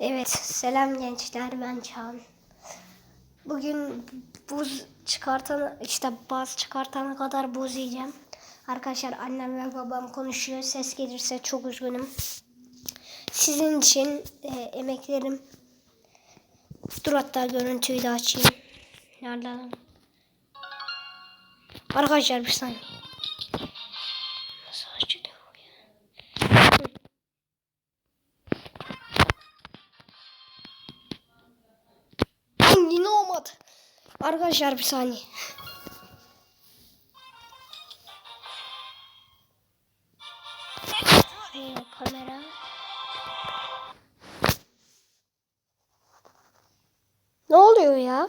Evet, selam gençler ben Çağan. Bugün buz çıkartan işte baz çıkartana kadar buz yiyeceğim. Arkadaşlar annem ve babam konuşuyor. Ses gelirse çok üzgünüm. Sizin için e, emeklerim. Dur hatta görüntüyü de açayım. Nereden? Arkadaşlar bir saniye. Arkadaşlar bir saniye. Kamera. Ne oluyor ya?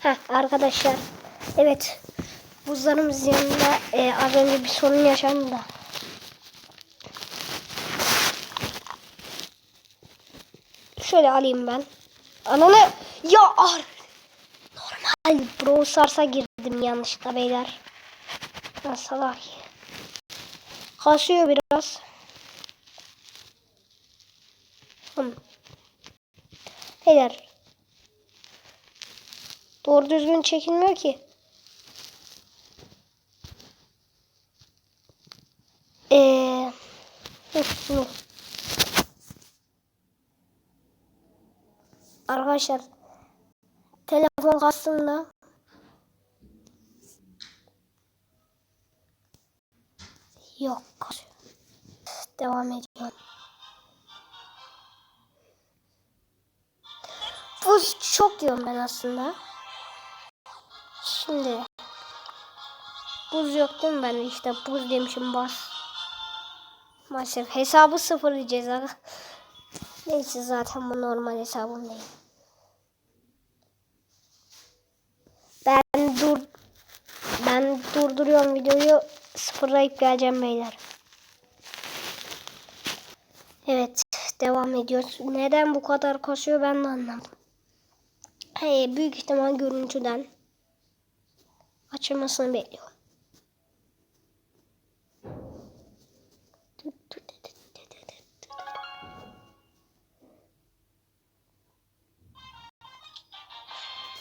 Heh, arkadaşlar. Evet. Buzlarımız yanında e, az önce bir sorun yaşandı da. Şöyle alayım ben. Ananı ya ar. Normal Brawl Stars'a girdim yanlışlıkla beyler. Ben salak. Kasıyor biraz. Hım. Beyler. Doğru düzgün çekilmiyor ki. Eee. hı, Arkadaşlar telefon kastında yok. Devam ediyorum. Buz çok diyorum ben aslında. Şimdi buz yok değil mi ben işte buz demişim bas. Maalesef hesabı sıfırlayacağız. Neyse zaten bu normal hesabım değil. Ben dur ben durduruyorum videoyu sıfırlayıp geleceğim beyler. Evet devam ediyoruz. Neden bu kadar kasıyor ben de anlamadım. Hey, büyük ihtimal görüntüden açılmasını bekliyorum.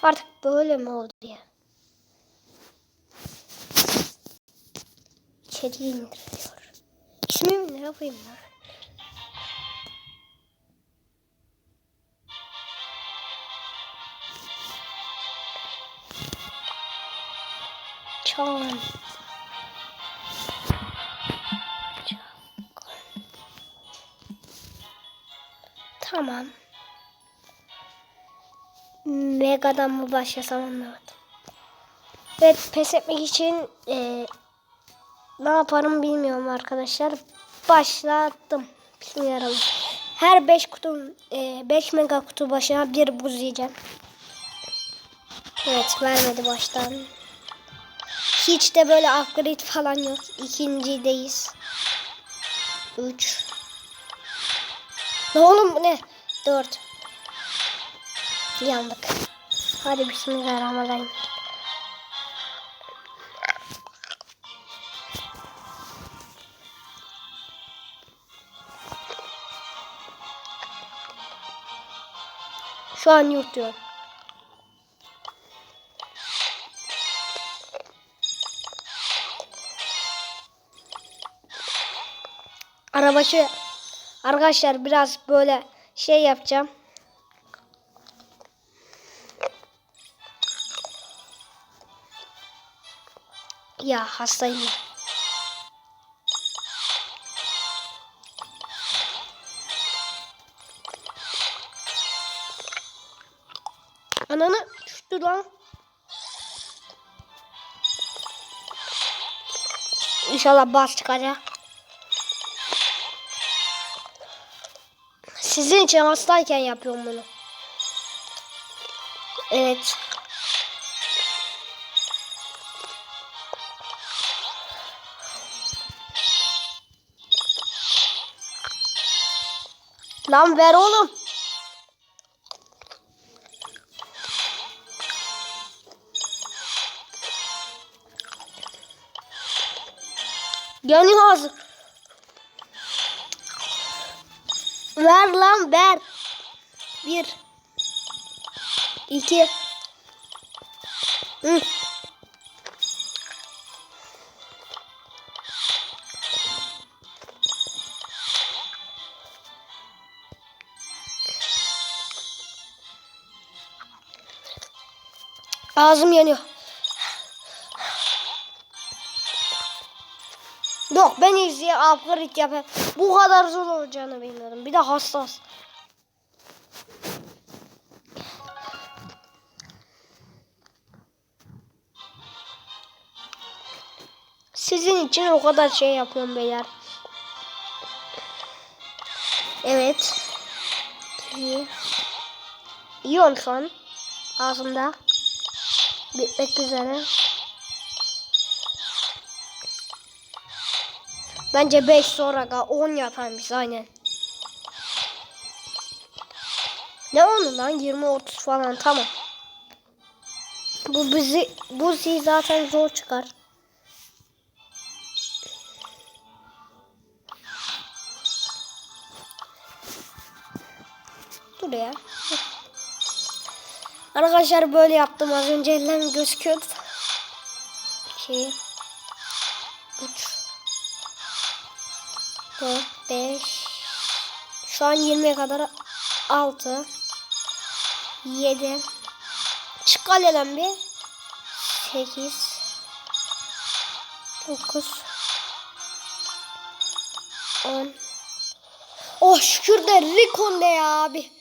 Artık böyle mi oldu ya? İçeri indiriliyor. İsmim ne yapayım ben? Çağan. Tamam. Mega'dan mı başlasam anlamadım. Evet pes etmek için e, ne yaparım bilmiyorum arkadaşlar. Başlattım. Bismillahirrahmanirrahim. Her 5 kutu 5 mega kutu başına bir buz yiyeceğim. Evet vermedi baştan. Hiç de böyle upgrade falan yok. İkincideyiz. 3 Ne oğlum bu ne? 4 Yandık. Hadi bismillahirrahmanirrahim. Şu an yurtuyor. Arabaşı arkadaşlar biraz böyle şey yapacağım. Ya hastayım. Lan. İnşallah bas çıkacak. Sizin için hastayken yapıyorum bunu. Evet. Lan ver oğlum. Yanıyor ağzı. Ver lan ver. Bir. İki. Hı. Ağzım yanıyor. Yok ben izleye upgrade yapayım. Bu kadar zor olacağını bilmiyordum. Bir de hassas. Sizin için o kadar şey yapıyorum beyler. Evet. İyi. Şu an. Ağzımda. Bitmek üzere. Bence 5 sonra da 10 yapan biz aynen. Ne onu lan 20-30 falan tamam. Bu bizi bu zihi zaten zor çıkar. Dur ya. Arkadaşlar böyle yaptım az önce ellerim gözüküyordu. 2 3 4 5 Şu an 20'ye kadar 6 7 Çık kaleden bir 8 9 10 Oh şükür de Rikon de ya abi.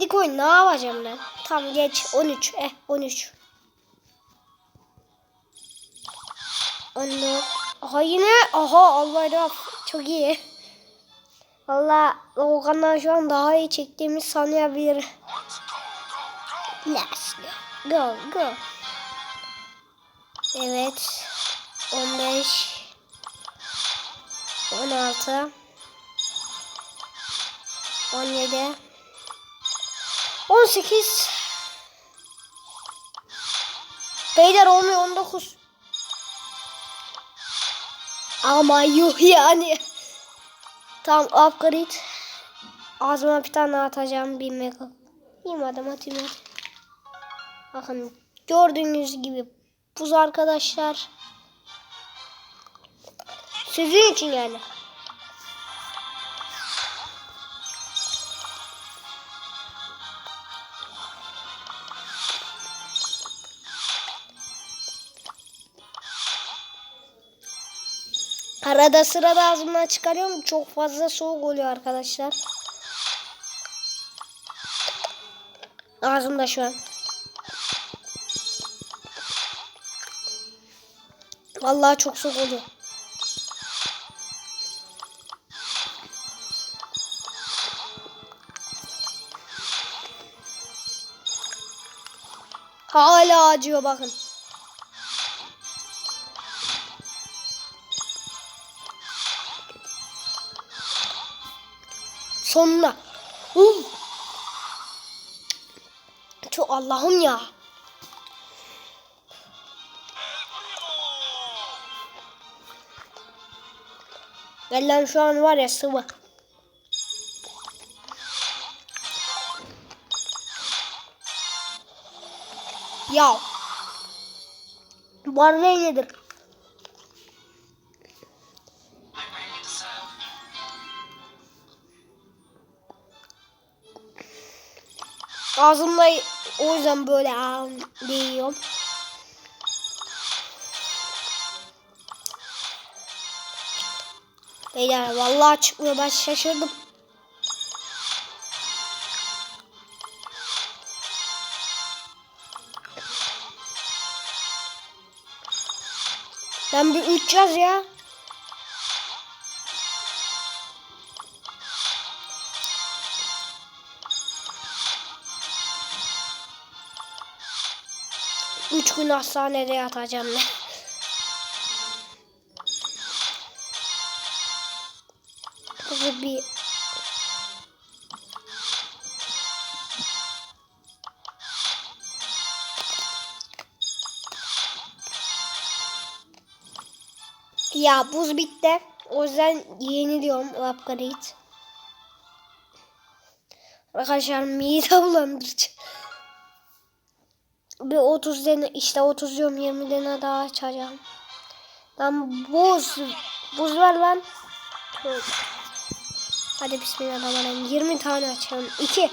Dikoy ne yapacağım ben? Tam geç 13. Eh 13. 14. Aha yine. Aha Allah Çok iyi. Valla Okan'dan şu an daha iyi çektiğimiz sanıyabilir. Let's go. Go go. Evet. 15. 16. 17. 18 Beyler olmuyor 19 Ama yuh yani. Tam upgrade. Ağzıma bir tane atacağım bir mega. İyiyim adam atayım. Bakın gördüğünüz gibi buz arkadaşlar. Sizin için yani Arada sırada ağzımdan çıkarıyorum. Çok fazla soğuk oluyor arkadaşlar. Ağzımda şu an. Vallahi çok soğuk oluyor. Hala acıyor bakın. Sonuna. Hum. Çok Allah'ım ya. Bellen şu an var ya sıvı. Ya. Barley nedir? Ağzımda o yüzden böyle ağım diyorum. Beyler vallahi çıkmıyor ben şaşırdım. Ben bir üç yaz ya. Gün hastanede yatacağım ben. Bu bir Ya buz bitti. O yüzden yeniliyorum upgrade. Arkadaşlar mide bulandırıcı. Bir 30 tane işte 30 diyorum 20 tane daha açacağım. Lan buz. Buz ver lan. Tövbe. Hadi bismillahirrahmanirrahim. 20 tane açalım. 2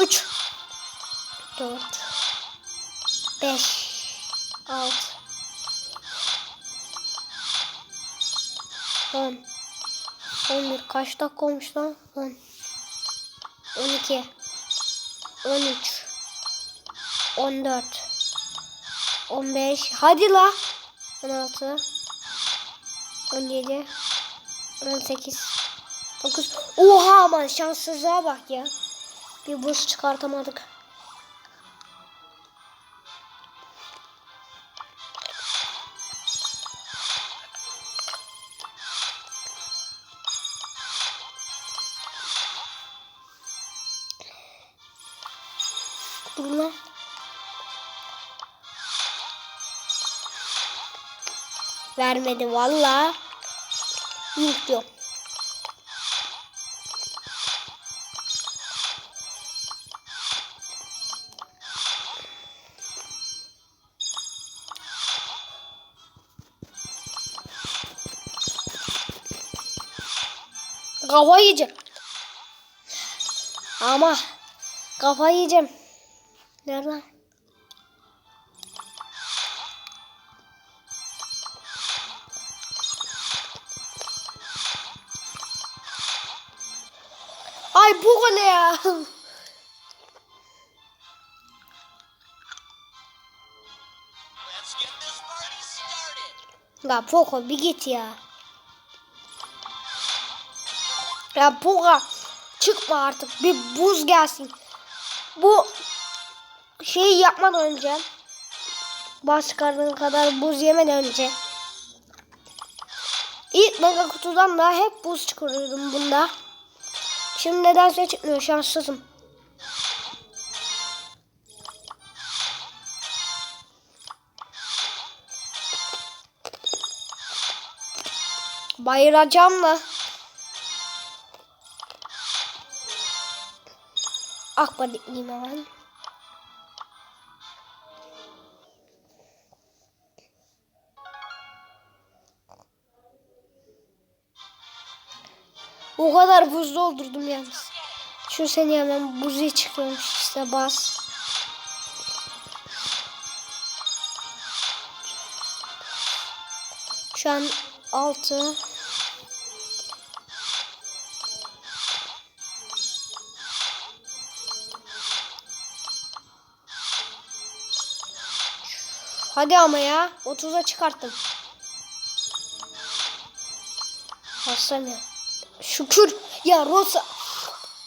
3 4 5 6 10 11 kaç dakika olmuş lan? 10 12 13 14 15 Hadi la. 16 17 18 9 Oha aman şanssızlığa bak ya. Bir buz çıkartamadık. Dur Vermedi valla. Yok diyor. Kafa yiyeceğim. Ama kafa yiyeceğim. Nerede? Ay bu ne ya? Ya Poco bir git ya. Ya Poco çıkma artık. Bir buz gelsin. Bu şeyi yapmadan önce çıkardığın kadar buz yemeden önce ilk mega kutudan da hep buz çıkarıyordum bunda. Şimdi nedense çıkmıyor şanssızım. Bayılacağım mı? Akba dikliyim hemen. O kadar buz doldurdum yalnız. Şu seni hemen buzu çıkıyormuş işte bas. Şu an 6 Hadi ama ya. 30'a çıkarttım. Basamıyorum. Şükür. Ya Rosa.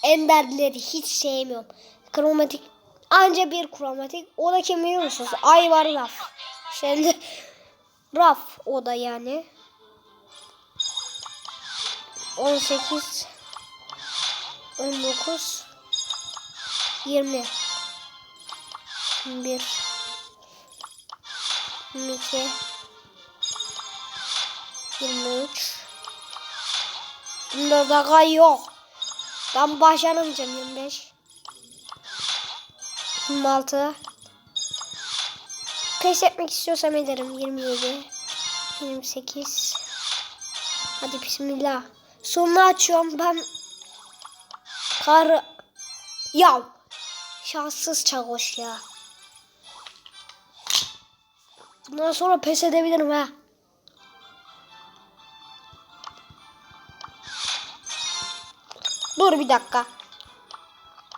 Enderleri hiç sevmiyorum. Kromatik. Anca bir kromatik. O da kim biliyor musunuz? Ay var raf. Şimdi raf o da yani. 18 19 20 21 22 23 Bunda daha yok. Ben başaramayacağım 25 26 Pes etmek istiyorsam ederim 27 28 Hadi bismillah. Sonunu açıyorum ben. Kar ya şanssız çakoş ya. Bundan sonra pes edebilirim ha. Dur bir dakika.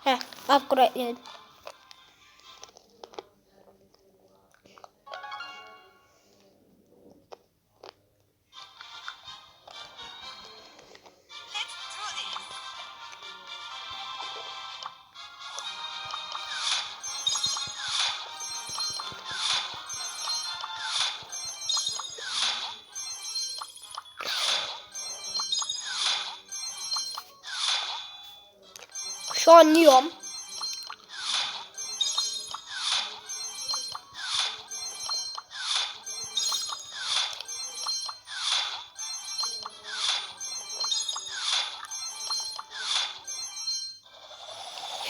Heh, upgrade'ledim. Şu an yiyorum.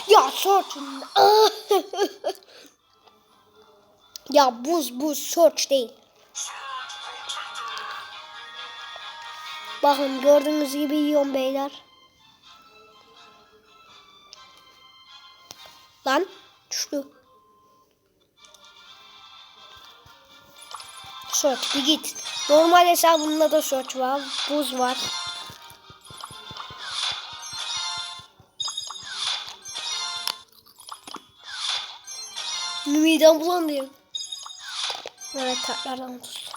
Ya search'ın. ya buz buz search değil. Bakın gördüğünüz gibi yiyorum beyler. Lan düştü. Search bir git. Normal hesabımda da search var. Buz var. Midem bulandı. Evet tekrardan tuz.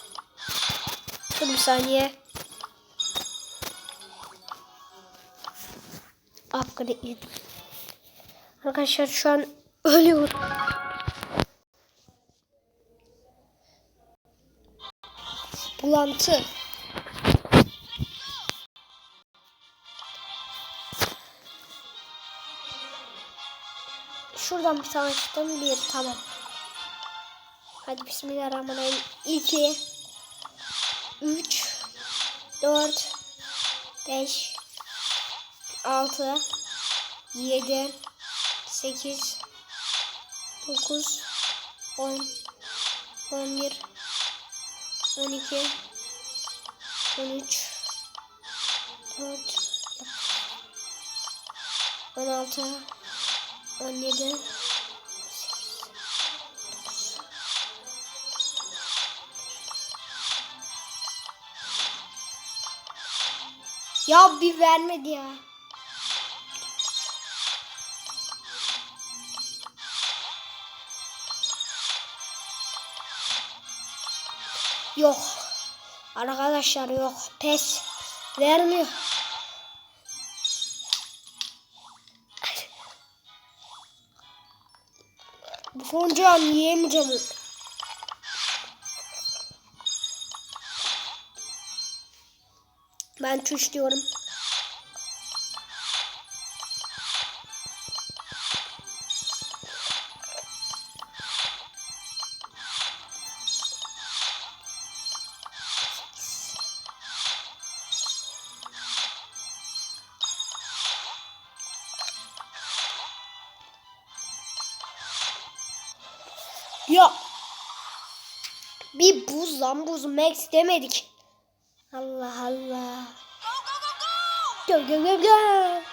Dur bir saniye. Upgrade yedim. Arkadaşlar şu an ölüyorum. Bulantı. Şuradan bir savaştım. Bir tamam. Hadi bismillahirrahmanirrahim. 2 3 4 5 6 7 8 9 10 11 12 13 4 16 17 Ya bir vermedi ya. Yok. Arkadaşlar yok. Pes. Vermiyor. Bu foncağı yiyemeyeceğim. Ben tuş diyorum. Ya. Bir buz lan buz max demedik. Allah Allah. Go go go go.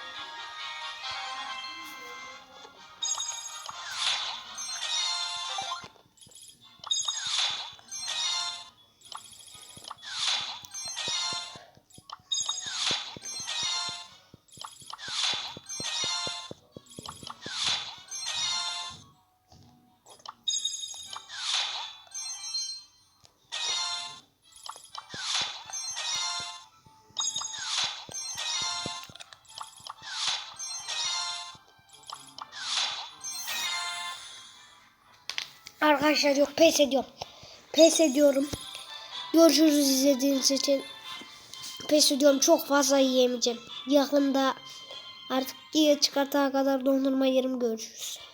Arkadaşlar yok pes ediyorum. Pes ediyorum. Görüşürüz izlediğiniz için. Pes ediyorum. Çok fazla yiyemeyeceğim. Yakında artık diye çıkartana kadar dondurma yerim görüşürüz.